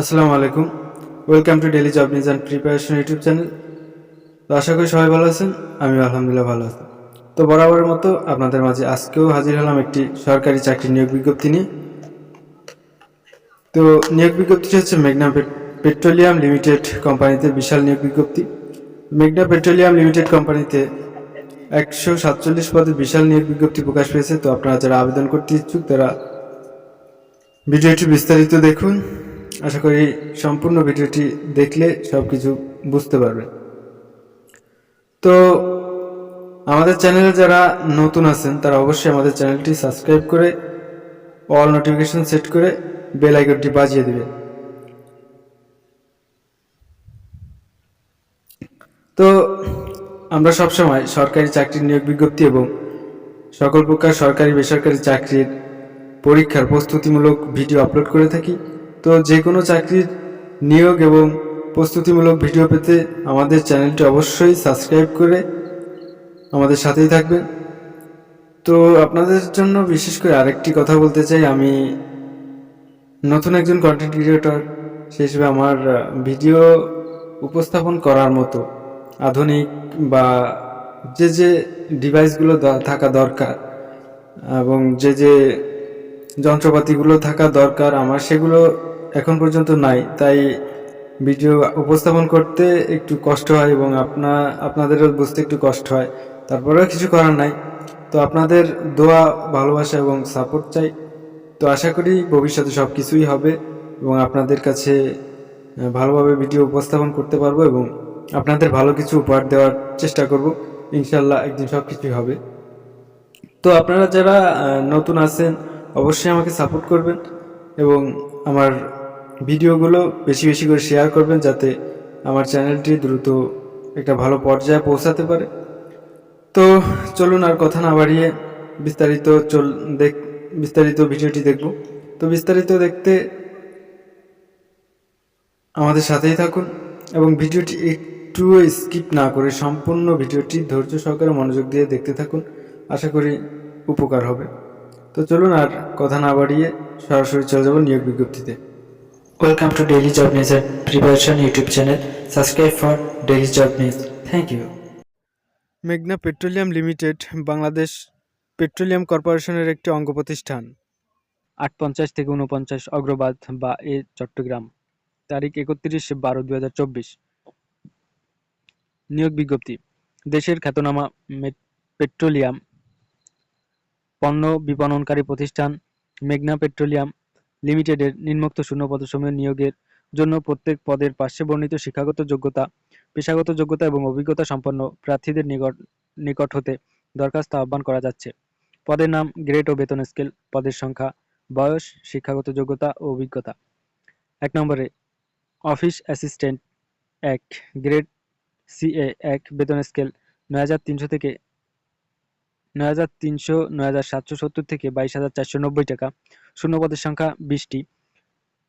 আসসালামু আলাইকুম। Welcome to daily job news and preparation YouTube channel তো আশা করি সবাই ভালো আছেন আমি আলহামদুলিল্লাহ ভালো আছি। তো বরাবরের মতো আপনাদের মাঝে আজকেও হাজির হলাম একটি সরকারি চাকরি নিয়োগ বিজ্ঞপ্তি নিয়ে। তো নিয়োগ বিজ্ঞপ্তিটি হচ্ছে মেঘনা পেট্রোলিয়াম লিমিটেড কোম্পানিতে বিশাল নিয়োগ বিজ্ঞপ্তি। মেঘনা পেট্রোলিয়াম লিমিটেড কোম্পানিতে একশো সাতচল্লিশ পদে বিশাল নিয়োগ বিজ্ঞপ্তি প্রকাশ পেয়েছে। তো আপনারা যারা আবেদন করতে ইচ্ছুক, তারা ভিডিওটি বিস্তারিত দেখুন। আশা করি সম্পূর্ণ ভিডিওটি দেখলে সব কিছু বুঝতে পারবেন তো আমাদের চ্যানেলে যারা নতুন আছেন, তারা অবশ্যই আমাদের চ্যানেলটি সাবস্ক্রাইব করে, অল নোটিফিকেশন সেট করে বেল আইকনটি বাজিয়ে দিবেন তো আমরা সবসময় সরকারি চাকরির নিয়োগ বিজ্ঞপ্তি এবং সকল প্রকার সরকারি বেসরকারি চাকরির পরীক্ষার প্রস্তুতিমূলক ভিডিও আপলোড করে থাকি। তো যে কোনো চাকরির নিয়োগ এবং প্রস্তুতিমূলক ভিডিও পেতে আমাদের চ্যানেলটি অবশ্যই সাবস্ক্রাইব করে আমাদের সাথেই থাকবেন। তো আপনাদের জন্য বিশেষ করে আরেকটি কথা বলতে চাই। আমি নতুন একজন কন্টেন্ট ক্রিয়েটর সেই হিসেবে আমার ভিডিও উপস্থাপন করার মতো আধুনিক বা যে যে ডিভাইসগুলো থাকা দরকার এবং যে যে যন্ত্রপাতিগুলো থাকা দরকার, আমার সেগুলো এখন পর্যন্ত নাই, তাই ভিডিও উপস্থাপন করতে একটু কষ্ট হয় এবং আপনা, আপনাদেরও বুঝতে একটু কষ্ট হয়। তারপরেও কিছু করার নাই। তো আপনাদের দোয়া, ভালোবাসা এবং সাপোর্ট চাই। তো আশা করি ভবিষ্যতে সব কিছুই হবে এবং আপনাদের কাছে ভালোভাবে ভিডিও উপস্থাপন করতে পারব এবং আপনাদের ভালো কিছু উপহার দেওয়ার চেষ্টা করব। ইনশাল্লাহ একদিন সব কিছুই হবে। তো আপনারা যারা নতুন আছেন, অবশ্যই আমাকে সাপোর্ট করবেন এবং আমার ভিডিওগুলো বেশি বেশি করে শেয়ার করবেন যাতে আমার চ্যানেলটি দ্রুত একটা ভালো পর্যায়ে পৌঁছাতে পারে। তো চলুন আর কথা না বাড়িয়ে বিস্তারিত চল দেখ বিস্তারিত ভিডিওটি দেখব। তো বিস্তারিত দেখতে আমাদের সাথেই থাকুন এবং ভিডিওটি একটু স্কিপ না করে সম্পূর্ণ ভিডিওটি ধৈর্য সহকারে মনোযোগ দিয়ে দেখতে থাকুন। আশা করি উপকার হবে। তো চলুন আর কথা না বাড়িয়ে সরাসরি চলে যাব নিয়োগ বিজ্ঞপ্তিতে। Welcome to daily job news and preparation YouTube channel subscribe for daily job news thank you মেঘনা পেট্রোলিয়াম লিমিটেড, বাংলাদেশ পেট্রোলিয়াম কর্পোরেশনের একটি অঙ্গ প্রতিষ্ঠান। আট পঞ্চাশ থেকে উনপঞ্চাশ অগ্রবাদ বা এ চট্টগ্রাম। তারিখ একত্রিশ বারো দুই হাজার চব্বিশ। নিয়োগ বিজ্ঞপ্তি। দেশের খ্যাতনামা পেট্রোলিয়াম পণ্য বিপণনকারী প্রতিষ্ঠান মেঘনা পেট্রোলিয়াম লিমিটেডের নিম্নোক্ত শূন্য পদসমূহ নিয়োগের জন্য প্রত্যেক পদের পার্শ্বে বর্ণিত শিক্ষাগত যোগ্যতা, পেশাগত যোগ্যতা এবং অভিজ্ঞতা সম্পন্ন প্রার্থীদের নিকট নিকট হতে দরখাস্ত আহ্বান করা যাচ্ছে। পদের নাম গ্রেড ও বেতন স্কেল, পদের সংখ্যা, বয়স, শিক্ষাগত যোগ্যতা ও অভিজ্ঞতা। এক নম্বরে, অফিস অ্যাসিস্ট্যান্ট এক, গ্রেড সিএ এক, বেতন স্কেল নয় হাজার তিনশো থেকে নয় হাজার তিনশো, নয় হাজার সাতশো সত্তর থেকে বাইশ হাজার চারশো নব্বই টাকা। শূন্য পদের সংখ্যা বিশটি।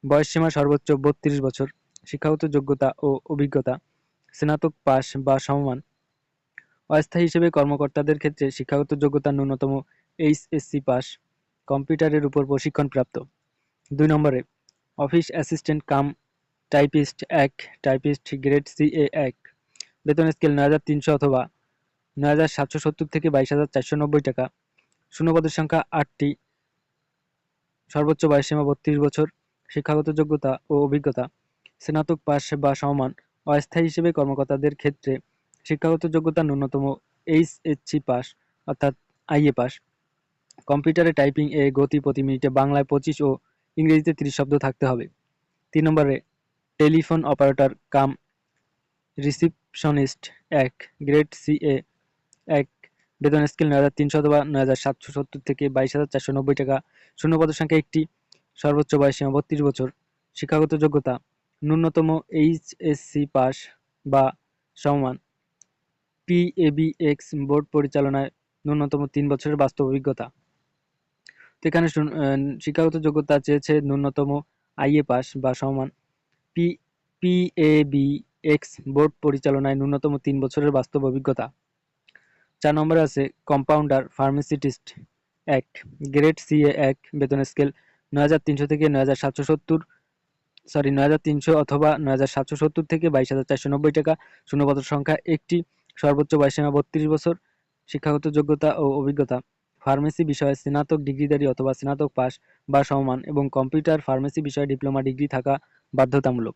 বয়স সীমা সর্বোচ্চ বত্রিশ বছর। শিক্ষাগত যোগ্যতা ও অভিজ্ঞতা। স্নাতক পাস বা সমমান। অস্থায়ী হিসেবে কর্মকর্তাদের ক্ষেত্রে শিক্ষাগত যোগ্যতা ন্যূনতম এইচএসসি পাস কম্পিউটারের উপর প্রশিক্ষণপ্রাপ্ত দুই নম্বরে, অফিস অ্যাসিস্ট্যান্ট কাম টাইপিস্ট এক, টাইপিস্ট গ্রেড সি এ এক। বেতন স্কেল নয় হাজার তিনশো অথবা নয় হাজার সাতশো সত্তর থেকে বাইশ হাজার চারশো নব্বই টাকা। শূন্যপদের সংখ্যা আটটি। সর্বোচ্চ বয়সসীমা বত্রিশ বছর। শিক্ষাগত যোগ্যতা ও অভিজ্ঞতা। স্নাতক পাস বা সমমান। অস্থায়ী হিসেবে কর্মকর্তাদের ক্ষেত্রে শিক্ষাগত যোগ্যতা ন্যূনতম এইচএসসি পাস, অর্থাৎ আইএ পাস। কম্পিউটারে টাইপিং এ গতি প্রতি মিনিটে বাংলায় পঁচিশ ও ইংরেজিতে তিরিশ শব্দ থাকতে হবে। তিন নম্বরে, টেলিফোন অপারেটর কাম রিসিপশনিস্ট এক, গ্রেড সি এ। এক বেতন স্কেল নয় হাজার তিনশো অথবা নয় হাজার সাতশো সত্তর থেকে বাইশ হাজার চারশো নব্বই টাকা। শূন্য পদের সংখ্যা একটি, সর্বোচ্চ বয়স সীমা বত্রিশ বছর। শিক্ষাগত যোগ্যতা, ন্যূনতম এইচএসসি পাস বা সমমান পিএবিএক্স বোর্ড পরিচালনায় ন্যূনতম তিন বছরের বাস্তব অভিজ্ঞতা। তো এখানে শিক্ষাগত যোগ্যতা চেয়েছে ন্যূনতম আইএ পাস বা সমান। পি পিএবি এক্স বোর্ড পরিচালনায় ন্যূনতম তিন বছরের বাস্তব অভিজ্ঞতা। চার নম্বরে আছে কম্পাউন্ডার ফার্মাসিটিস্ট এক গ্রেড সিএ এক, বেতন স্কেল নয় তিনশো থেকে নয় হাজার সাতশো সত্তর সরি নয় হাজার তিনশো অথবা নয় হাজার সাতশো সত্তর থেকে বাইশ হাজার চারশো নব্বই টাকা। শূন্যপদ সংখ্যা একটি, সর্বোচ্চ বয়সীমা বত্রিশ বছর, শিক্ষাগত যোগ্যতা ও অভিজ্ঞতা ফার্মেসি বিষয়ে স্নাতক ডিগ্রিধারী অথবা স্নাতক পাস বা সমমান এবং কম্পিউটার ফার্মেসি বিষয়ে ডিপ্লোমা ডিগ্রি থাকা বাধ্যতামূলক।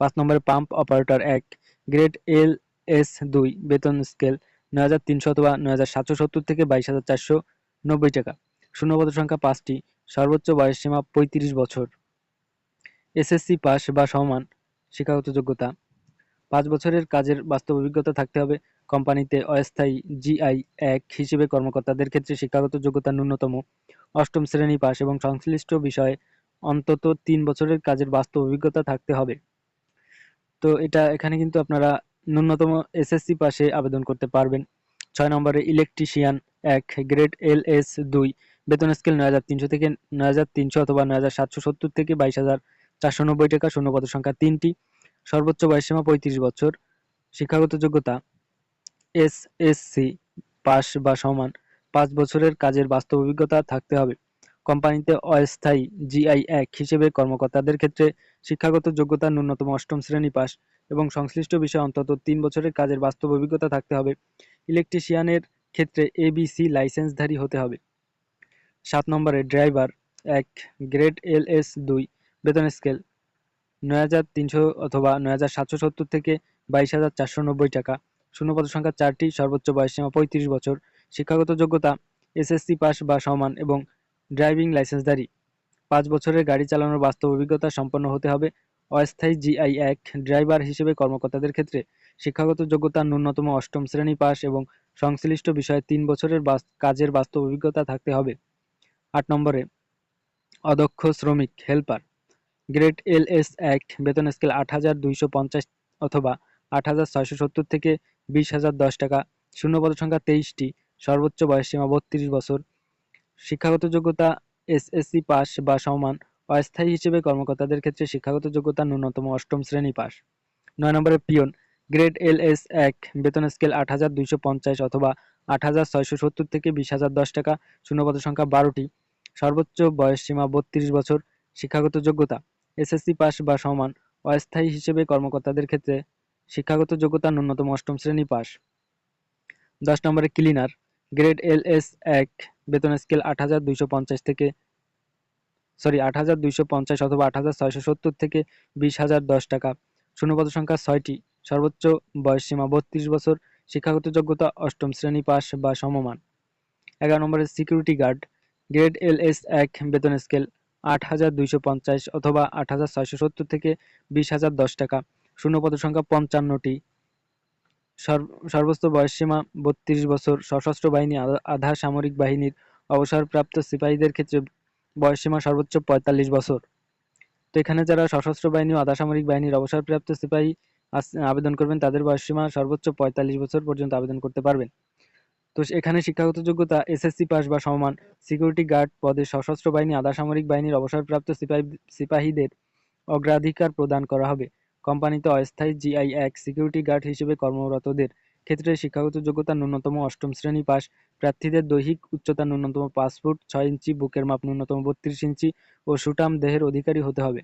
পাঁচ নম্বরে পাম্প অপারেটর এক গ্রেড এল এস দুই, বেতন স্কেল নয় হাজার তিনশো অথবা নয় হাজার সাতশো সত্তর থেকে বাইশ হাজার চারশো নব্বই টাকা। শূন্যপদ সংখ্যা পাঁচটি, সর্বোচ্চ বয়স সীমা পঁয়ত্রিশ বছর। এসএসসি পাস বা সমান, শিক্ষাগত যোগ্যতা। পাঁচ বছরের কাজের বাস্তব অভিজ্ঞতা থাকতে হবে। কোম্পানিতে অস্থায়ী জিআই এক হিসেবে কর্মকর্তাদের ক্ষেত্রে শিক্ষাগত যোগ্যতা ন্যূনতম। অষ্টম শ্রেণি পাস এবং সংশ্লিষ্ট বিষয়ে অন্তত তিন বছরের কাজের বাস্তব অভিজ্ঞতা থাকতে হবে। তো এটা এখানে কিন্তু আপনারা ন্যূনতম এসএসসি পাশে আবেদন করতে পারবেন। ছয় নম্বরে ইলেকট্রিশিয়ান এক, গ্রেড এল এস দুই, বেতন স্কেল নয় হাজার তিনশো থেকে নয় হাজার তিনশো অথবা নয় হাজার সাতশো সত্তর থেকে বাইশ হাজার চারশো নব্বই টাকা শূন্যপদ সংখ্যা তিনটি। সর্বোচ্চ বয়সসীমা পঁয়ত্রিশ বছর। শিক্ষাগত যোগ্যতা এস এস সি পাস বা সমান। পাঁচ বছরের কাজের বাস্তব অভিজ্ঞতা থাকতে হবে। কোম্পানিতে অস্থায়ী জিআই এক হিসেবে কর্মকর্তাদের ক্ষেত্রে শিক্ষাগত যোগ্যতা ন্যূনতম অষ্টম শ্রেণি পাস এবং সংশ্লিষ্ট বিষয়ে অন্তত তিন বছরের কাজের বাস্তব অভিজ্ঞতা থাকতে হবে। ইলেকট্রিশিয়ানের ক্ষেত্রে এবিসি লাইসেন্সধারী হতে হবে। সাত নম্বরে ড্রাইভার, এক, গ্রেড এল এস দুই, বেতন স্কেল, নয় হাজার তিনশো অথবা নয় হাজার সাতশো সত্তর থেকে বাইশ হাজার চারশো নব্বই টাকা। শূন্যপদ সংখ্যা চারটি, সর্বোচ্চ বয়সসীমা পঁয়ত্রিশ বছর। শিক্ষাগত যোগ্যতা এসএসসি পাস বা সমান এবং ড্রাইভিং লাইসেন্সধারী। পাঁচ বছরের গাড়ি চালানোর বাস্তব অভিজ্ঞতা সম্পন্ন হতে হবে। অস্থায়ী জিআই এক ড্রাইভার হিসেবে কর্মকর্তাদের ক্ষেত্রে শিক্ষাগত যোগ্যতা ন্যূনতম অষ্টম শ্রেণি পাস এবং সংশ্লিষ্ট বিষয়ে তিন বছরের কাজের বাস্তব অভিজ্ঞতা থাকতে হবে। আট নম্বরে, অদক্ষ শ্রমিক, হেল্পার। গ্রেড এল এস এক, বেতন স্কেল আট হাজার দুইশো পঞ্চাশ অথবা আট হাজার ছয়শো সত্তর থেকে বিশ হাজার দশ টাকা। শূন্যপদ সংখ্যা তেইশটি, সর্বোচ্চ বয়সসীমা বত্রিশ বছর। শিক্ষাগত যোগ্যতা এসএসসি পাস বা সমান অস্থায়ী হিসেবে কর্মকর্তাদের ক্ষেত্রে শিক্ষাগত যোগ্যতা ন্যূনতম অষ্টম শ্রেণি পাস নয় নম্বরে পিয়ন, গ্রেড এল এস এক, বেতন স্কেল আট হাজার দুইশো পঞ্চাশ অথবা আট হাজার ছয়শো সত্তর থেকে বিশ হাজার দশ টাকা, শূন্যপদ সংখ্যা বারোটি। সর্বোচ্চ বয়স সীমা বত্রিশ বছর, শিক্ষাগত যোগ্যতা, এসএসসি পাস বা সমান, অস্থায়ী হিসেবে কর্মকর্তাদের ক্ষেত্রে শিক্ষাগত যোগ্যতা ন্যূনতম অষ্টম শ্রেণি পাস দশ নম্বরে ক্লিনার, গ্রেড এল এস এক, বেতন স্কেল আট হাজার দুইশো পঞ্চাশ থেকে সরি, আট হাজার দুইশো পঞ্চাশ অথবা আট হাজার ছয়শো সত্তর থেকে বিশ হাজার দশ টাকা। শূন্যপদ সংখ্যা ছয়টি। সর্বোচ্চ বয়স সীমা বত্রিশ বছর। শিক্ষাগত যোগ্যতা অষ্টম শ্রেণি পাস বা সমমান। এগারো নম্বরে security guard. Grade L S এক, বেতন স্কেল আট হাজার দুইশো পঞ্চাশ অথবা আট হাজার ছয়শো সত্তর থেকে বিশ হাজার দশ টাকা। শূন্যপদ সংখ্যা পঞ্চান্নটি। সর্ব- সর্বোচ্চ বয়সসীমা বত্রিশ বছর। সশস্ত্র বাহিনী আধা সামরিক বাহিনীর অবসরপ্রাপ্ত সিপাহীদের ক্ষেত্রে বয়সসীমা সর্বোচ্চ পঁয়তাল্লিশ বছর। তো এখানে যারা সশস্ত্র বাহিনী ও আধা সামরিক বাহিনীর অবসরপ্রাপ্ত সিপাহী আবেদন করবেন, তাদের বয়সসীমা সর্বোচ্চ পঁয়তাল্লিশ বছর পর্যন্ত আবেদন করতে পারবেন। তো এখানে শিক্ষাগত যোগ্যতা এসএসসি পাস বা সমান সিকিউরিটি গার্ড পদে সশস্ত্র বাহিনী আধা সামরিক বাহিনীর অবসরপ্রাপ্ত সিপাহী, সিপাহীদের অগ্রাধিকার প্রদান করা হবে। কোম্পানিতে অস্থায়ী জিআই এক সিকিউরিটি গার্ড হিসেবে কর্মরতদের ক্ষেত্রে শিক্ষাগত যোগ্যতা ন্যূনতম অষ্টম শ্রেণি পাস, প্রার্থীদের দৈহিক উচ্চতা ন্যূনতম পাঁচ ফুট ছয় ইঞ্চি, বুকের মাপ ন্যূনতম বত্রিশ ইঞ্চি ও সুটাম দেহের অধিকারী হতে হবে।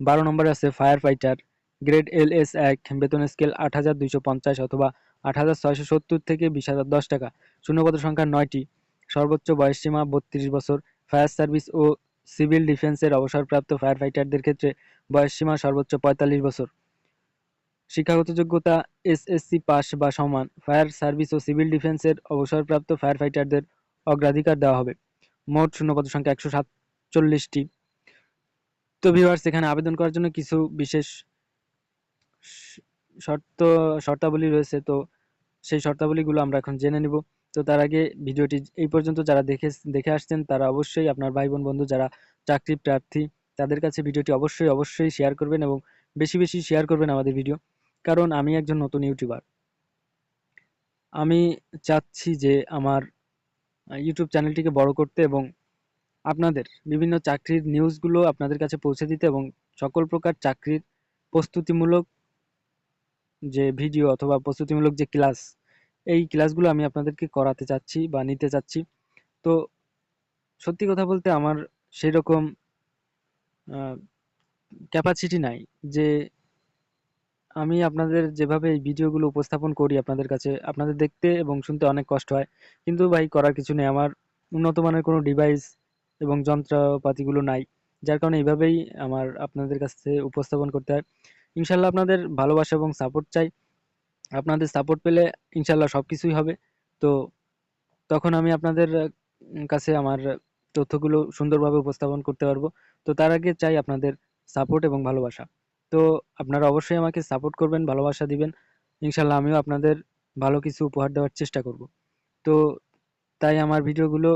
বারো নম্বরে আছে firefighter, grade L S এক, বেতন স্কেল আট হাজার দুইশো পঞ্চাশ অথবা আট হাজার ছয়শো সত্তর থেকে বিশ হাজার দশ টাকা। শূন্যপদ সংখ্যা নয়টি, সর্বোচ্চ বয়সসীমা বত্রিশ বছর, ফায়ার সার্ভিস ও সিভিল ডিফেন্সের অবসরপ্রাপ্ত ফায়ার ফাইটারদের ক্ষেত্রে বয়সসীমা সর্বোচ্চ পঁয়তাল্লিশ বছর। শিক্ষাগত যোগ্যতা এসএসসি পাস বা সমান। ফায়ার সার্ভিস ও সিভিল ডিফেন্সের অবসরপ্রাপ্ত ফায়ার ফাইটারদের অগ্রাধিকার দেওয়া হবে। মোট শূন্যপদ সংখ্যা একশো সাতচল্লিশটি। তো ভিউয়ার্স এখানে আবেদন করার জন্য কিছু বিশেষ শর্ত, শর্তাবলী রয়েছে। তো সেই শর্তাবলীগুলো আমরা এখন জেনে নিব। তো তার আগে ভিডিওটি এই পর্যন্ত যারা দেখে দেখে আসছেন, তারা অবশ্যই আপনার ভাই বোন, বন্ধু যারা চাকরি প্রার্থী, তাদের কাছে ভিডিওটি অবশ্যই অবশ্যই শেয়ার করবেন এবং বেশি বেশি শেয়ার করবেন আমাদের ভিডিও কারণ আমি একজন নতুন ইউটিউবার। আমি চাচ্ছি যে আমার ইউটিউব চ্যানেলটিকে বড় করতে এবং আপনাদের বিভিন্ন চাকরির নিউজগুলো আপনাদের কাছে পৌঁছে দিতে এবং সকল প্রকার চাকরির প্রস্তুতিমূলক যে ভিডিও অথবা প্রস্তুতিমূলক যে ক্লাস, এই ক্লাসগুলো আমি আপনাদেরকে করাতে চাচ্ছি বা নিতে চাচ্ছি। তো সত্যি কথা বলতে আমার সেই রকম ক্যাপাসিটি নাই যে আমি আপনাদের যেভাবে এই ভিডিওগুলো উপস্থাপন করি আপনাদের কাছে, আপনাদের দেখতে এবং শুনতে অনেক কষ্ট হয়। কিন্তু ভাই, করার কিছু নেই। আমার উন্নত মানের কোনো ডিভাইস এবং যন্ত্রপাতিগুলো নাই। যার কারণে এইভাবেই আমার আপনাদের কাছে উপস্থাপন করতে হয়। ইনশাল্লাহ আপনাদের ভালোবাসা এবং সাপোর্ট চাই। আপনাদের সাপোর্ট পেলে ইনশাল্লাহ সব কিছুই হবে। তো তখন আমি আপনাদের কাছে আমার তথ্যগুলো সুন্দরভাবে উপস্থাপন করতে পারব। তো তার আগে চাই আপনাদের সাপোর্ট এবং ভালোবাসা। তো আপনারা অবশ্যই আমাকে সাপোর্ট করবেন, ভালোবাসা দিবেন। ইনশাল্লাহ আমিও আপনাদের ভালো কিছু উপহার দেওয়ার চেষ্টা করব। তো তাই আমার ভিডিওগুলো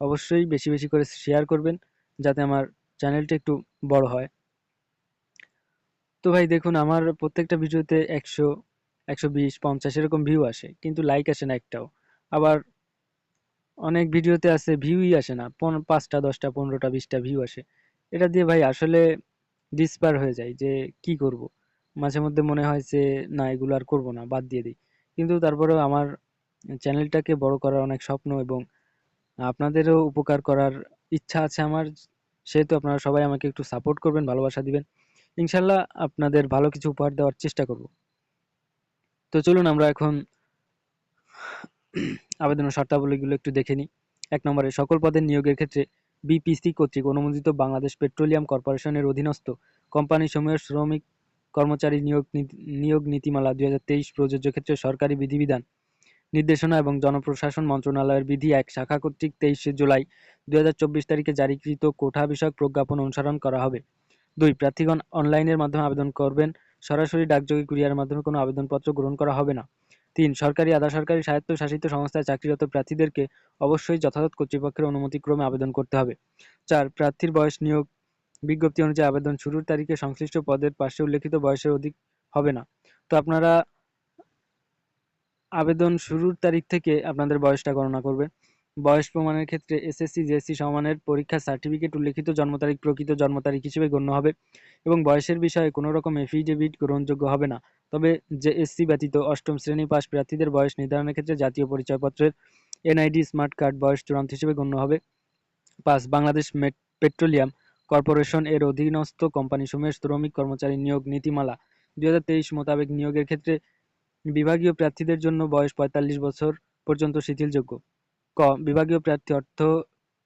অবশ্যই বেশি বেশি করে শেয়ার করবেন, যাতে আমার চ্যানেলটা একটু বড় হয়। তো ভাই দেখুন, আমার প্রত্যেকটা ভিডিওতে একশো একশো বিশ, পঞ্চাশ এরকম ভিউ আসে, কিন্তু লাইক আসে না একটাও। আবার অনেক ভিডিওতে আছে ভিউই আসে না পাঁচটা, দশটা, পনেরোটা, বিশটা ভিউ আসে। এটা দিয়ে ভাই আসলে ডিসপার হয়ে যায় যে কি করব? মাঝে মধ্যে মনে হয় যে, না, এগুলো আর করব না, বাদ দিয়ে দিই। কিন্তু তারপরেও আমার চ্যানেলটাকে বড় করার অনেক স্বপ্ন এবং আপনাদেরও উপকার করার ইচ্ছা আছে আমার। সেহেতু আপনারা সবাই আমাকে একটু সাপোর্ট করবেন, ভালোবাসা দিবেন। ইনশাল্লাহ আপনাদের ভালো কিছু উপহার দেওয়ার চেষ্টা করব। তো চলুন আমরা এখন আবেদনের শর্তাবলীগুলো একটু দেখে নিই। এক নম্বরে, সকল পদের নিয়োগের ক্ষেত্রে বিপিসি কর্তৃক অনুমোদিত বাংলাদেশ পেট্রোলিয়াম কর্পোরেশনের অধীনস্থ কোম্পানিসমূহের শ্রমিক কর্মচারী নিয়োগ নিয়োগ নীতিমালা দুই প্রযোজ্য ক্ষেত্রে সরকারি বিধিবিধান নির্দেশনা এবং জনপ্রশাসন মন্ত্রণালয়ের বিধি এক শাখা কর্তৃক তেইশে জুলাই দুই হাজার চব্বিশ তারিখে জারিকৃত কোঠা বিষয়ক প্রজ্ঞাপন অনুসরণ করা হবে। দুই, প্রার্থীগণ অনলাইনের মাধ্যমে আবেদন করবেন। সরাসরি ডাকযোগে কুরিয়ারের মাধ্যমে কোনো আবেদনপত্র গ্রহণ করা হবে না। তিন, সরকারি, আধা সরকারি স্বায়ত্তশাসিত সংস্থায় চাকরিরত প্রার্থীদেরকে অবশ্যই যথাযথ কর্তৃপক্ষের অনুমতিক্রমে আবেদন করতে হবে। চার, প্রার্থীর বয়স নিয়োগ বিজ্ঞপ্তি অনুযায়ী আবেদন শুরুর তারিখে সংশ্লিষ্ট পদের পাশে উল্লেখিত বয়সের অধিক হবে না। তো আপনারা আবেদন শুরুর তারিখ থেকে আপনাদের বয়সটা গণনা করবে। বয়স প্রমাণের ক্ষেত্রে এসএসসি, জিএসসি সমানের পরীক্ষার সার্টিফিকেট উল্লেখিত জন্ম তারিখ, প্রকৃত জন্ম তারিখ হিসেবে গণ্য হবে এবং বয়সের বিষয়ে কোনো রকম এফিডেভিট গ্রহণযোগ্য হবে না। তবে জেএসসি ব্যতীত অষ্টম শ্রেণি পাস প্রার্থীদের বয়স নির্ধারণের ক্ষেত্রে জাতীয় পরিচয়পত্রের এনআইডি, স্মার্ট কার্ড বয়স চূড়ান্ত হিসেবে গণ্য হবে। পাঁচ, বাংলাদেশ পেট্রোলিয়াম কর্পোরেশন এর অধীনস্থ কোম্পানিসমূহের শ্রমিক কর্মচারী নিয়োগ নীতিমালা। দু হাজার তেইশ মোতাবেক নিয়োগের ক্ষেত্রে বিভাগীয় প্রার্থীদের জন্য বয়স পঁয়তাল্লিশ বছর পর্যন্ত শিথিলযোগ্য। বিভাগীয় প্রার্থী অর্থ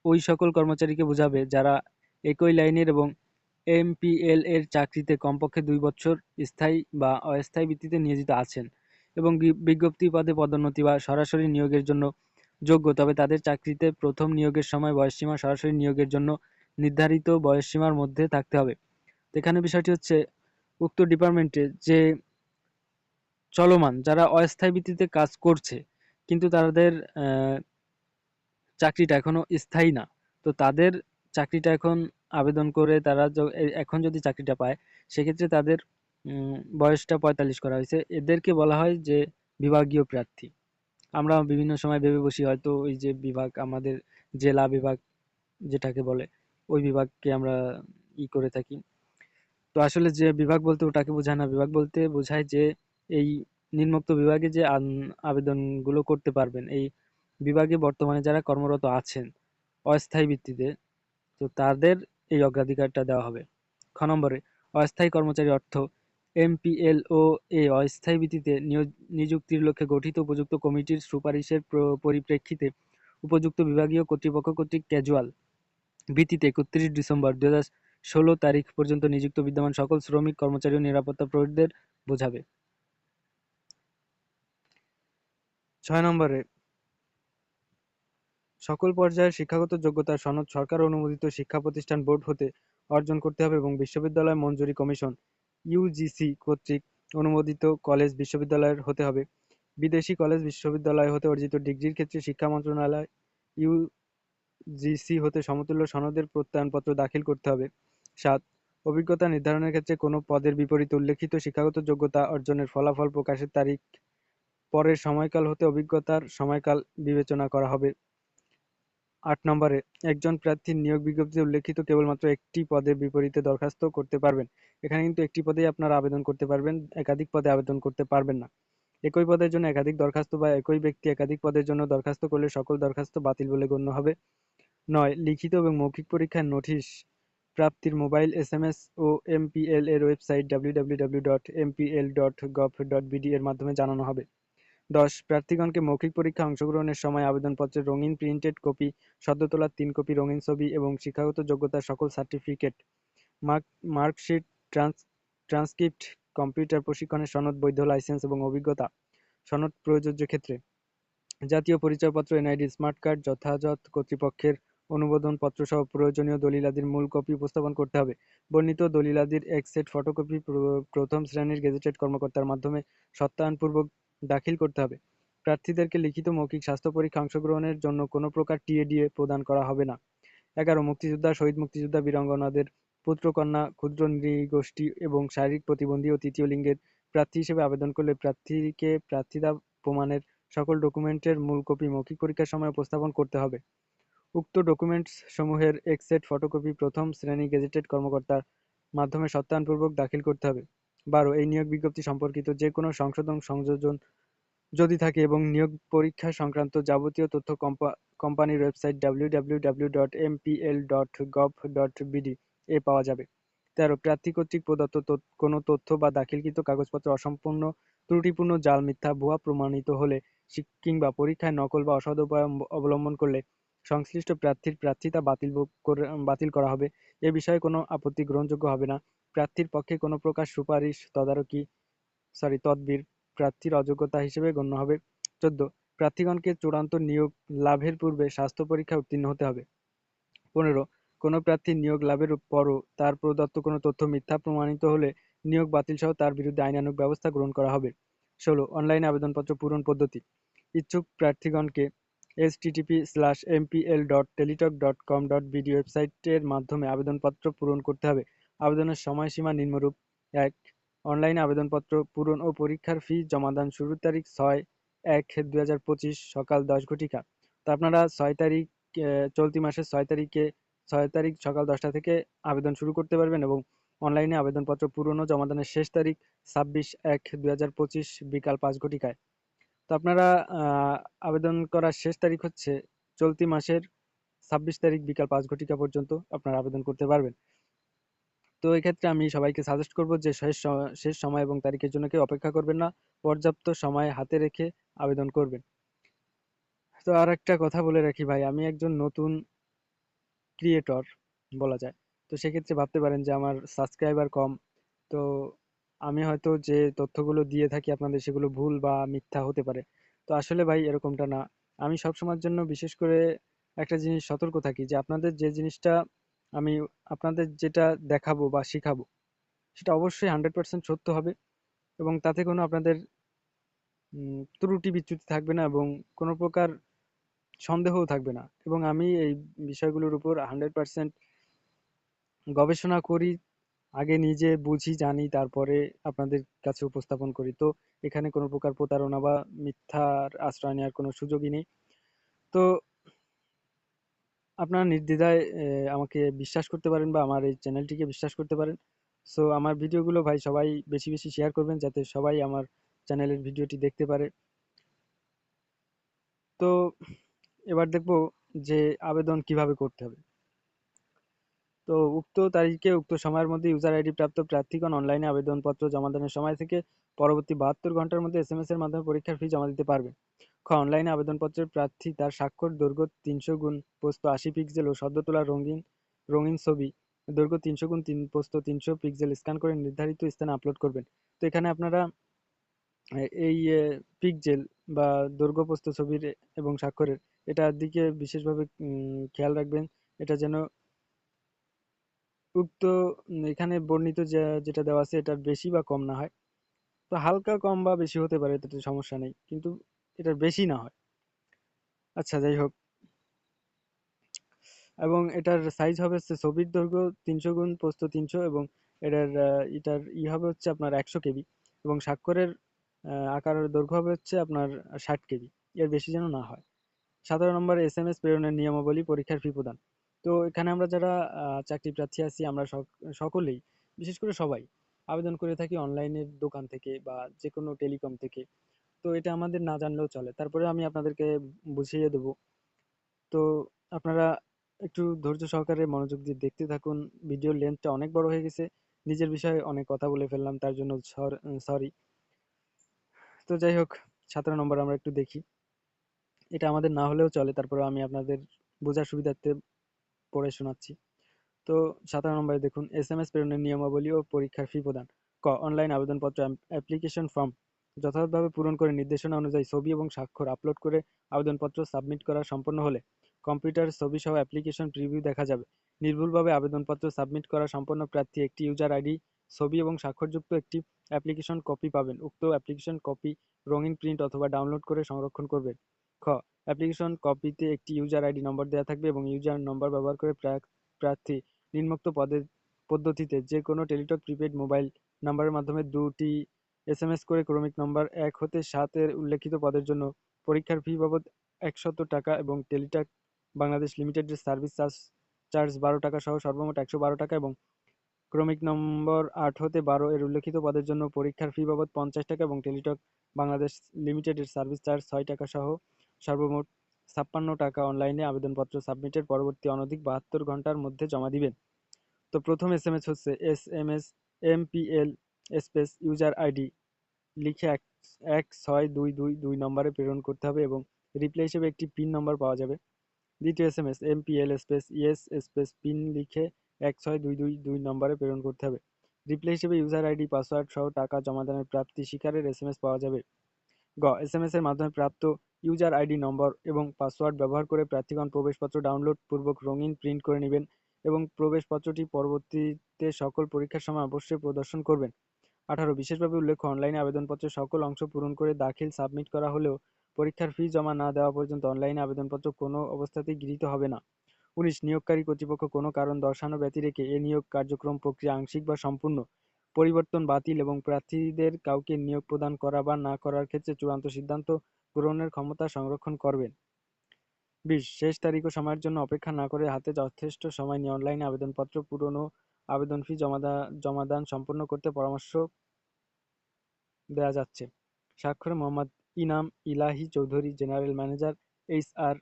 ওই সকল কর্মচারীকে বোঝাবে যারা একই লাইনের এবং এমপিএল এর চাকরিতে কমপক্ষে দুই বছর স্থায়ী বা অস্থায়ী ভিত্তিতে নিয়োজিত আছেন এবং বিজ্ঞপ্তি পদে পদোন্নতি বা সরাসরি নিয়োগের জন্য যোগ্য। তবে তাদের চাকরিতে প্রথম নিয়োগের সময় বয়সসীমা সরাসরি নিয়োগের জন্য নির্ধারিত বয়সসীমার মধ্যে থাকতে হবে। এখানে বিষয়টি হচ্ছে উক্ত ডিপার্টমেন্টে যে চলমান, যারা অস্থায়ী ভিত্তিতে কাজ করছে, কিন্তু তাদের চাকরিটা এখনও স্থায়ী না। তো তাদের চাকরিটা এখন আবেদন করে তারা এখন যদি চাকরিটা পায়, সেক্ষেত্রে তাদের বয়সটা পঁয়তাল্লিশ করা হয়েছে। এদেরকে বলা হয় যে বিভাগীয় প্রার্থী। আমরা বিভিন্ন সময় ভেবে বসি হয়তো ওই যে বিভাগ, আমাদের জেলা বিভাগ যেটাকে বলে, ওই বিভাগকে আমরা ই করে থাকি। তো আসলে যে বিভাগ বলতে ওটাকে বোঝায় না। বিভাগ বলতে বোঝায় যে এই নিম্নোক্ত বিভাগে যে আবেদনগুলো করতে পারবেন, এই বিভাগে বর্তমানে যারা কর্মরত আছেন, অস্থায়ী ভিত্তিতে, তো তাদের এই অগ্রাধিকারটা দেওয়া হবে। খ নম্বরে, অস্থায়ী কর্মচারী অর্থ এমপিএল ও এ অস্থায়ী ভিত্তিতে নিযুক্তির লক্ষ্যে গঠিত উপযুক্ত কমিটির সুপারিশের পরিপ্রেক্ষিতে উপযুক্ত বিভাগীয় কর্তৃপক্ষ কর্তৃক ক্যাজুয়াল ভিত্তিতে একত্রিশ ডিসেম্বর হাজার ষোলো তারিখ পর্যন্ত নিযুক্ত বিদ্যমান সকল শ্রমিক, কর্মচারী ও নিরাপত্তা প্রহরীদের বোঝাবে। ছয় নম্বরে সকল পর্যায়ের শিক্ষাগত যোগ্যতার সনদ সরকার অনুমোদিত শিক্ষা প্রতিষ্ঠান বোর্ড হতে অর্জন করতে হবে এবং বিশ্ববিদ্যালয় মঞ্জুরি কমিশন ইউজিসি কর্তৃক অনুমোদিত কলেজ বিশ্ববিদ্যালয়ের হতে হবে। বিদেশি কলেজ বিশ্ববিদ্যালয় হতে অর্জিত ডিগ্রির ক্ষেত্রে শিক্ষা মন্ত্রণালয় ইউজিসি হতে সমতুল্য সনদের প্রত্যয়নপত্র দাখিল করতে হবে। সাত, অভিজ্ঞতা নির্ধারণের ক্ষেত্রে কোনো পদের বিপরীতে উল্লেখিত শিক্ষাগত যোগ্যতা অর্জনের ফলাফল প্রকাশের তারিখ পরের সময়কাল হতে অভিজ্ঞতার সময়কাল বিবেচনা করা হবে। আট নম্বরে, একজন প্রার্থীর নিয়োগ বিজ্ঞপ্তিতে উল্লেখিত কেবলমাত্র একটি পদের বিপরীতে দরখাস্ত করতে পারবেন। এখানে কিন্তু একটি পদেই আপনারা আবেদন করতে পারবেন, একাধিক পদে আবেদন করতে পারবেন না। একই পদের জন্য একাধিক দরখাস্ত বা একই ব্যক্তি একাধিক পদের জন্য দরখাস্ত করলে সকল দরখাস্ত বাতিল বলে গণ্য হবে। নয়, লিখিত এবং মৌখিক পরীক্ষার নোটিশ, প্রাপ্তির মোবাইল, এসএমএস ও এমপিএল এর ওয়েবসাইট www.mpl.gov.bd এর মাধ্যমে জানানো হবে। দশ প্রার্থীগণকে মৌখিক পরীক্ষা অংশগ্রহণের সময় আবেদনপত্রের রঙিন প্রিন্টেড কপি সদ্য তোলা তিন কপি রঙিন ছবি এবং শিক্ষাগত যোগ্যতার সকল certificate mark marksheet trans transcript computer প্রশিক্ষণের সনদ, বৈধ লাইসেন্স এবং অভিজ্ঞতা, সনদ প্রযোজ্য ক্ষেত্রে, জাতীয় পরিচয়পত্র এনআইডি স্মার্ট কার্ড যথাযথ কর্তৃপক্ষের অনুমোদন পত্রসহ প্রয়োজনীয় দলিলাদির মূল কপি উপস্থাপন করতে হবে। বর্ণিত দলিলাদির এক সেট ফটোকপি প্রথম শ্রেণির গেজেটেড কর্মকর্তার মাধ্যমে সত্যায়নপূর্বক দাখিল করতে হবে। প্রার্থীদেরকে লিখিত মৌখিক স্বাস্থ্য পরীক্ষা অংশগ্রহণের জন্য কোনো প্রকার টিএডিএ প্রদান করা হবে না। এগারো, মুক্তিযোদ্ধা, শহীদ মুক্তিযোদ্ধা, বীরাঙ্গনাদের পুত্রকন্যা, ক্ষুদ্র নৃগোষ্ঠী এবং শারীরিক প্রতিবন্ধী ও তৃতীয় লিঙ্গের প্রার্থী হিসেবে আবেদন করলে প্রার্থীকে প্রার্থিতা প্রমাণের সকল ডকুমেন্টের মূল কপি মৌখিক পরীক্ষার সময় উপস্থাপন করতে হবে। উক্ত ডকুমেন্টস সমূহের এক সেট ফটোকপি প্রথম শ্রেণি গেজেটেড কর্মকর্তার মাধ্যমে সত্যায়নপূর্বক দাখিল করতে হবে। বারো, এই নিয়োগ বিজ্ঞপ্তি সম্পর্কিত যে কোনো সংশোধন, সংযোজন যদি থাকে এবং নিয়োগ পরীক্ষা সংক্রান্ত যাবতীয় তথ্য কম্পা- কোম্পানির ওয়েবসাইট www.mpl.gov.bd এ পাওয়া যাবে। তেরো, প্রার্থী কর্তৃক প্রদত্ত কোনো তথ্য বা দাখিলকৃত কাগজপত্র অসম্পূর্ণ, ত্রুটিপূর্ণ, জাল মিথ্যা, ভুয়া প্রমাণিত হলে কিংবা পরীক্ষায় নকল বা অসৎ উপায় অবলম্বন করলে সংশ্লিষ্ট প্রার্থীর প্রার্থিতা বাতিল বাতিল করা হবে। এ বিষয়ে কোনো আপত্তি গ্রহণযোগ্য হবে না। প্রার্থীর পক্ষে কোনো প্রকার সুপারিশ, তদারকি সরি তদবির প্রার্থীর অযোগ্যতা হিসেবে গণ্য হবে। চোদ্দ, প্রার্থীগণকে চূড়ান্ত নিয়োগ লাভের পূর্বে স্বাস্থ্য পরীক্ষায় উত্তীর্ণ হতে হবে। পনেরো, কোনো প্রার্থীর নিয়োগ লাভের পরও তার প্রদত্ত কোনো তথ্য মিথ্যা প্রমাণিত হলে নিয়োগ বাতিল সহ তার বিরুদ্ধে আইনানুগ ব্যবস্থা গ্রহণ করা হবে। ষোলো, অনলাইনে আবেদনপত্র পূরণ পদ্ধতি। ইচ্ছুক প্রার্থীগণকে বিডি ওয়েবসাইটের মাধ্যমে আবেদনপত্র পূরণ করতে হবে। আবেদনের সময়সীমা নিম্নরূপ। এক, অনলাইনে আবেদনপত্র পূরণ ও পরীক্ষার ফি জমাদান শুরুর তারিখ ছয় এক দুই হাজার পঁচিশ সকাল দশ ঘটিকা। তো আপনারা ছয় তারিখ চলতি মাসের ছয় তারিখে, ছয় তারিখ সকাল দশটা থেকে আবেদন শুরু করতে পারবেন এবং অনলাইনে আবেদনপত্র পূরণ ও জমাদানের শেষ তারিখ ছাব্বিশ এক দুই বিকাল পাঁচ ঘটিকায়। তো আপনারা আবেদন করার শেষ তারিখ হচ্ছে চলতি মাসের ছাব্বিশ তারিখ বিকাল পাঁচ ঘটিকা পর্যন্ত আপনারা আবেদন করতে পারবেন। তো এক্ষেত্রে আমি সবাইকে সাজেস্ট করব যে শেষ শেষ সময় এবং তারিখের জন্য কেউ অপেক্ষা করবেন না, পর্যাপ্ত সময় হাতে রেখে আবেদন করবেন। তো আর একটা কথা বলে রাখি ভাই, আমি একজন নতুন ক্রিয়েটর বলা যায়। তো সেক্ষেত্রে ভাবতে পারেন যে আমার সাবস্ক্রাইবার কম। তো আমি হয়তো যে তথ্যগুলো দিয়ে থাকি আপনাদের সেগুলো ভুল বা মিথ্যা হতে পারে। তো আসলে ভাই এরকমটা না। আমি সবসময়ের জন্য বিশেষ করে একটা জিনিস সতর্ক থাকি যে আপনাদের যে জিনিসটা আমি আপনাদের যেটা দেখাবো বা শিখাবো, সেটা অবশ্যই হান্ড্রেড পার্সেন্ট সত্য হবে এবং তাতে কোনো আপনাদের ত্রুটি বিচ্যুতি থাকবে না এবং কোনো প্রকার সন্দেহও থাকবে না। এবং আমি এই বিষয়গুলোর উপর হান্ড্রেড পার্সেন্ট গবেষণা করি আগে নিজে বুঝি, জানি, তারপরে আপনাদের কাছে উপস্থাপন করি। তো এখানে কোনো প্রকার প্রতারণা বা মিথ্যার আশ্রয় নেওয়ার কোনো সুযোগই নেই। তো আপনারা নির্দ্বিধায় আমাকে বিশ্বাস করতে পারেন বা আমার এই চ্যানেলটিকে বিশ্বাস করতে পারেন। সো আমার ভিডিওগুলো ভাই সবাই বেশি বেশি শেয়ার করবেন যাতে সবাই আমার চ্যানেলের ভিডিওটি দেখতে পারে। তো এবার দেখব যে আবেদন কীভাবে করতে হবে। তো উক্ত তারিখে উক্ত সময়ের মধ্যে ইউজার আইডি প্রাপ্ত প্রার্থীগণ অনলাইনে আবেদনপত্র জমা জমাদানের সময় থেকে পরবর্তী বাহাত্তর ঘণ্টার মধ্যে এসএমএস এর মাধ্যমে পরীক্ষার ফি জমা দিতে পারবে। খ অনলাইনে আবেদনপত্রের প্রার্থী তার স্বাক্ষর, দৈর্ঘ্য তিনশো গুণ পোস্ত আশি পিক্সেল ও সদ্য তোলা রঙিন রঙিন ছবি, দৈর্ঘ্য তিনশো গুণ তিন, পোস্ত তিনশো পিক্সেল স্ক্যান করে নির্ধারিত স্থানে আপলোড করবেন। তো এখানে আপনারা এই পিকজেল বা দৈর্ঘ্য পোস্ত ছবির এবং স্বাক্ষরের এটার দিকে বিশেষভাবে খেয়াল রাখবেন। এটা যেন উক্ত এখানে বর্ণিত যে যেটা দেওয়া আছে এটার বেশি বা কম না হয়। তো হালকা কম বা বেশি হতে পারে তাতে সমস্যা নেই। কিন্তু এটার বেশি না হয়। আচ্ছা যাই হোক। এবং এটার সাইজ হবে হচ্ছে ছবির দৈর্ঘ্য তিনশো গুণ পোস্ত তিনশো এবং এটার এটার ই হবে হচ্ছে আপনার একশো কেবি এবং স্বাক্ষরের আহ, আকারের দৈর্ঘ্য হবে হচ্ছে আপনার ষাট কেবি। এর বেশি যেন না হয়। সতেরো নম্বর এস এম এস প্রেরণের নিয়মাবলী পরীক্ষার ফি প্রদান। তো এখানে আমরা যারা চাকরি প্রার্থী আছি আমরা সক- সকলেই, বিশেষ করে সবাই, আবেদন করে থাকি অনলাইনের দোকান থেকে বা যে কোনো টেলিকম থেকে। তো এটা আমাদের না জানলেও চলে। তারপরে আমি আপনাদেরকে বুঝিয়ে দেবো। তো আপনারা একটু ধৈর্য সহকারে মনোযোগ দিয়ে দেখতে থাকুন। ভিডিওর লেন্থটা অনেক বড় হয়ে গেছে। নিজের বিষয়ে অনেক কথা বলে ফেললাম, তার জন্য সরি তো যাই হোক, সতেরো নম্বর আমরা একটু দেখি। এটা আমাদের না হলেও চলে। তারপরে আমি আপনাদের বোঝার সুবিধার্থে পড়ে শোনাচ্ছি। তো সতেরো নম্বরে দেখুন, এস এম এস প্রেরণের নিয়মাবলী ও পরীক্ষার ফি প্রদান। ক, অনলাইন আবেদনপত্র অ্যাপ্লিকেশন ফর্ম যথাযথভাবে পূরণ করে নির্দেশনা অনুযায়ী ছবি এবং স্বাক্ষর আপলোড করে আবেদনপত্র সাবমিট করা সম্পন্ন হলে কম্পিউটার ছবি সহ অ্যাপ্লিকেশন প্রিভিউ দেখা যাবে। নির্ভুলভাবে আবেদনপত্র সাবমিট করা সম্পন্ন প্রার্থী একটি ইউজার আইডি, ছবি এবং স্বাক্ষরযুক্ত একটি অ্যাপ্লিকেশন কপি পাবেন। উক্ত অ্যাপ্লিকেশন কপি, রঙিন প্রিন্ট অথবা ডাউনলোড করে সংরক্ষণ করবেন। খ অ্যাপ্লিকেশন কপিতে একটি ইউজার আইডি নম্বর দেওয়া থাকবে এবং ইউজার নম্বর ব্যবহার করে প্রার্থী নিম্নোক্ত পদের, পদ্ধতিতে যে কোনো টেলিটক প্রিপেড মোবাইল নাম্বারের মাধ্যমে দুটি এস এম এস করে ক্রমিক নম্বর এক হতে সাতের উল্লেখিত পদের জন্য পরীক্ষার ফি বাবদ একশত টাকা এবং টেলিটক বাংলাদেশ লিমিটেডের সার্ভিস চার্জ চার্জ বারো টাকা সহ সর্বমোট একশো বারো টাকা এবং ক্রমিক নম্বর আট হতে বারো এর উল্লেখিত পদের জন্য পরীক্ষার ফি বাবদ পঞ্চাশ টাকা এবং টেলিটক বাংলাদেশ লিমিটেডের সার্ভিস চার্জ ছয় টাকা সহ সর্বমোট ছাপ্পান্ন টাকা অনলাইনে আবেদনপত্র সাবমিটের পরবর্তী অনধিক বাহাত্তর ঘণ্টার মধ্যে জমা দিবেন। তো প্রথম এস এম এস হচ্ছে S M S M P L space user ID লিখে এক এক, ছয়, দুই দুই দুই নম্বরে প্রেরণ করতে হবে এবং রিপ্লাই হিসেবে একটি পিন নম্বর পাওয়া যাবে। দ্বিতীয় S M S M P L space ES space PIN লিখে এক, ছয়, দুই দুই দুই নম্বরে প্রেরণ করতে হবে। রিপ্লাই হিসেবে ইউজার আইডি পাসওয়ার্ড সহ টাকা জমাদানের প্রাপ্তি স্বীকারের এস এম এস পাওয়া যাবে। গ এস এম এস এর মাধ্যমে প্রাপ্ত ইউজার আইডি নম্বর এবং পাসওয়ার্ড ব্যবহার করে প্রার্থীগণ প্রবেশপত্র ডাউনলোড পূর্বক রঙিন প্রিন্ট করে নেবেন এবং প্রবেশপত্রটি পরবর্তীতে সকল পরীক্ষার সময় অবশ্যই প্রদর্শন করবেন। আঠারো, বিশেষভাবে উল্লেখ্য, অনলাইনে আবেদনপত্রের সকল অংশ পূরণ করে দাখিল, সাবমিট করা হলেও পরীক্ষার ফি জমা না দেওয়া পর্যন্ত অনলাইনে আবেদনপত্র কোনো অবস্থাতেই গৃহীত হবে না। উনিশ, নিয়োগকারী কর্তৃপক্ষ কোনো কারণ দর্শানো ব্যতি রেখে এ নিয়োগ কার্যক্রম প্রক্রিয়া আংশিক বা সম্পূর্ণ, পরিবর্তন বাতিল এবং প্রার্থীদের কাউকে নিয়োগ প্রদান করা বা না করার ক্ষেত্রে চূড়ান্ত সিদ্ধান্ত গ্রহণের ক্ষমতা সংরক্ষণ করবেন। বিশ, শেষ তারিখ ও সময়ের জন্য অপেক্ষা না করে হাতে যথেষ্ট সময় নিয়ে অনলাইনে আবেদনপত্র পূরণ ও আবেদন ফি জমাদান সম্পন্ন করতে পরামর্শ দেওয়া যাচ্ছে। স্বাক্ষর, Mohammad Enam Elahi Chowdhury, general manager, H R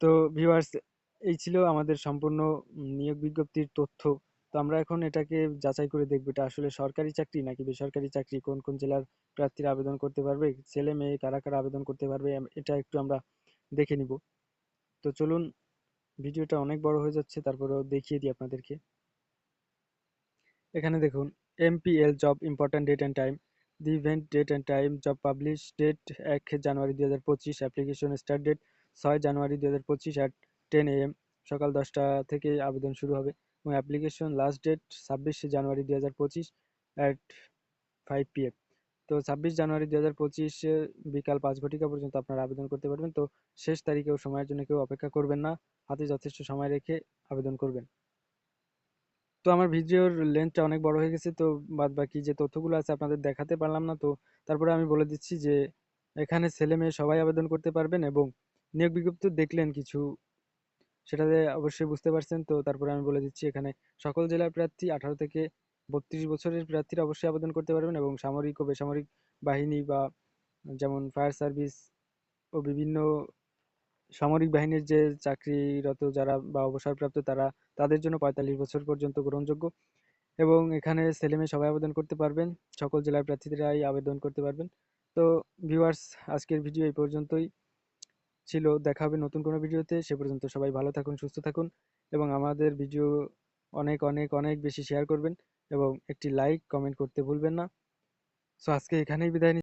তো ভিউয়ার্স, এই ছিল আমাদের সম্পূর্ণ নিয়োগ বিজ্ঞপ্তির তথ্য। তো আমরা এখন এটাকে যাচাই করে দেখব এটা আসলে সরকারি চাকরি নাকি বেসরকারি চাকরি? কোন কোন জেলার প্রার্থীরা আবেদন করতে পারবে? ছেলে, মেয়ে কারা কারা আবেদন করতে পারবে? এটা একটু আমরা দেখে নিব। তো চলুন, ভিডিওটা অনেক বড় হয়ে যাচ্ছে, তারপরেও দেখিয়ে দিই আপনাদেরকে। এখানে দেখুন, MPL, job important date and time. The event date and time, job publish date, এক জানুয়ারি দু হাজার পঁচিশ, অ্যাপ্লিকেশন স্টার্ট ডেট, ছয় জানুয়ারি দু হাজার পঁচিশ অ্যাট টেন এম। সকাল দশটা থেকে আবেদন শুরু হবে। এবং অ্যাপ্লিকেশন লাস্ট ডেট ছাব্বিশে জানুয়ারি অ্যাট ফাইভ পিএম তো ছাব্বিশ জানুয়ারি দুই হাজার পঁচিশে বিকাল পাঁচ ঘটিকা পর্যন্ত আপনারা আবেদন করতে পারবেন। তো শেষ তারিখে ও সময়ের জন্য কেউ অপেক্ষা করবেন না। হাতে যথেষ্ট সময় রেখে আবেদন করবেন। তো আমার ভিডিওর লেন্থটা অনেক বড় হয়ে গেছে। তো বাদ বাকি যে তথ্যগুলো আছে আপনাদের দেখাতে পারলাম না। তো তারপরে আমি বলে দিচ্ছি যে এখানে ছেলে মেয়ে সবাই আবেদন করতে পারবেন এবং নিয়োগ বিজ্ঞপ্তি দেখলেন কিছু সেটাতে অবশ্যই বুঝতে পারছেন। তো তারপরে আমি বলে দিচ্ছি, এখানে সকল জেলার প্রার্থী আঠারো থেকে বত্রিশ বছরের প্রার্থীরা অবশ্যই আবেদন করতে পারবেন এবং সামরিক ও বেসামরিক বাহিনী বা যেমন ফায়ার সার্ভিস ও বিভিন্ন সামরিক বাহিনীর যে চাকরিরত যারা বা অবসরপ্রাপ্ত তারা তাদের জন্য পঁয়তাল্লিশ বছর পর্যন্ত গ্রহণযোগ্য এবং এখানে ছেলেমেয়ে সবাই আবেদন করতে পারবেন। সকল জেলার প্রার্থীরাই আবেদন করতে পারবেন। তো ভিউয়ার্স আজকের ভিডিও এই পর্যন্তই। ছিল, দেখা হবে নতুন কোনো ভিডিওতে। সে পর্যন্ত সবাই ভালো থাকুন, সুস্থ থাকুন এবং আমাদের ভিডিও অনেক অনেক অনেক বেশি শেয়ার করবেন এবং একটি লাইক কমেন্ট করতে ভুলবেন না। সো আজকে এখানেই বিদায়